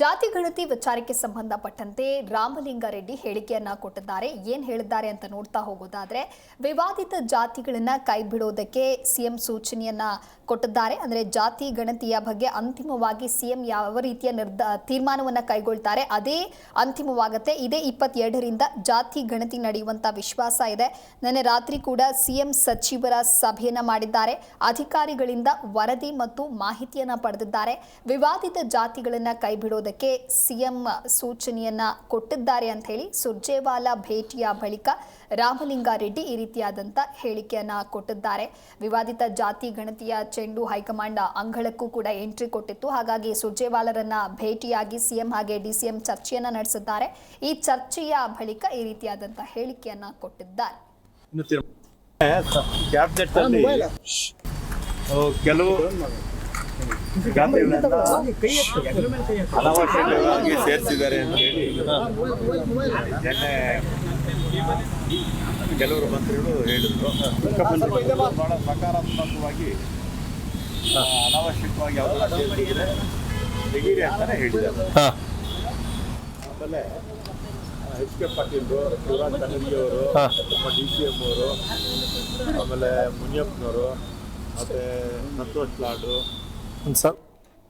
ಜಾತಿ ಗಣತಿ ವಿಚಾರಕ್ಕೆ ಸಂಬಂಧಪಟ್ಟಂತೆ ರಾಮಲಿಂಗಾರೆಡ್ಡಿ ಹೇಳಿಕೆಯನ್ನ ಕೊಟ್ಟಿದ್ದಾರೆ. ಏನ್ ಹೇಳಿದ್ದಾರೆ ಅಂತ ನೋಡ್ತಾ ಹೋಗೋದಾದ್ರೆ, ವಿವಾದಿತ ಜಾತಿಗಳನ್ನ ಕೈಬಿಡೋದಕ್ಕೆ ಸಿಎಂ ಸೂಚನೆಯನ್ನ ಕೊಟ್ಟಿದ್ದಾರೆ. ಅಂದ್ರೆ ಜಾತಿ ಗಣತಿಯ ಬಗ್ಗೆ ಅಂತಿಮವಾಗಿ ಸಿಎಂ ಯಾವ ರೀತಿಯ ನಿರ್ಧ ತೀರ್ಮಾನವನ್ನ ಕೈಗೊಳ್ತಾರೆ, ಅದೇ ಅಂತಿಮವಾಗುತ್ತೆ. ಇದೇ ಇಪ್ಪತ್ತೆರಡರಿಂದ ಜಾತಿ ಗಣತಿ ನಡೆಯುವಂತ ವಿಶ್ವಾಸ ಇದೆ. ನಿನ್ನೆ ರಾತ್ರಿ ಕೂಡ ಸಿಎಂ ಸಚಿವರ ಸಭೆಯನ್ನ ಮಾಡಿದ್ದಾರೆ. ಅಧಿಕಾರಿಗಳಿಂದ ವರದಿ ಮತ್ತು ಮಾಹಿತಿಯನ್ನ ಪಡೆದಿದ್ದಾರೆ. ವಿವಾದಿತ ಜಾತಿಗಳನ್ನ ಕೈಬಿಡೋದಕ್ಕೆ ಸಿಎಂ ಸೂಚನೆಯನ್ನ ಕೊಟ್ಟಿದ್ದಾರೆ ಅಂತ ಹೇಳಿ ಸುರ್ಜೇವಾಲಾ ಭೇಟಿಯ ಬಳಿಕ ರಾಮಲಿಂಗಾರೆಡ್ಡಿ ಈ ರೀತಿಯಾದಂಥ ಹೇಳಿಕೆಯನ್ನ ಕೊಟ್ಟಿದ್ದಾರೆ. ವಿವಾದಿತ ಜಾತಿ ಗಣತಿಯ ಚೆಂಡು ಹೈಕಮಾಂಡ್ ಅಂಗಳಕ್ಕೂ ಕೂಡ ಎಂಟ್ರಿ ಕೊಟ್ಟಿತ್ತು. ಹಾಗಾಗಿ ಸುರ್ಜೇವಾಲರನ್ನ ಭೇಟಿಯಾಗಿ ಸಿಎಂ ಹಾಗೆ ಡಿಸಿಎಂ ಚರ್ಚೆಯನ್ನ ನಡೆಸಿದ್ದಾರೆ. ಈ ಚರ್ಚೆಯ ಬಳಿಕ ಈ ರೀತಿಯಾದಂಥ ಹೇಳಿಕೆಯನ್ನ ಕೊಟ್ಟಿದ್ದಾರೆ. ಕೆಲವು ಅನಾವಶ್ಯಕವಾಗಿ ಸೇರಿಸಿದ್ದಾರೆ ಅಂತ ಹೇಳಿ. ನಿನ್ನೆ ಕೆಲವರು ಮಂತ್ರಿಗಳು ಹೇಳಿದ್ರು. ಬಹಳ ಸಕಾರಾತ್ಮಕವಾಗಿ ಅನಾವಶ್ಯಕವಾಗಿ ಯಾವ್ದನ್ನ ಸೇರಿಸಿದ್ರೆ ತೆಗೀರಿ ಅಂತಾನೆ ಹೇಳಿದ್ದಾರೆ. ಆಮೇಲೆ ಎಚ್ ಕೆ ಪಾಟೀಲ್ರು ಶಿವರಾಜ್ ಕನ್ನಡಿ ಅವರು ನಮ್ಮ ಡಿ ಸಿ ಎಂ ಅವರು ಆಮೇಲೆ ಮುನಿಯಪ್ಪನವರು ಮತ್ತೆ ಸಂತೋಷ್ ಲಾಡು And so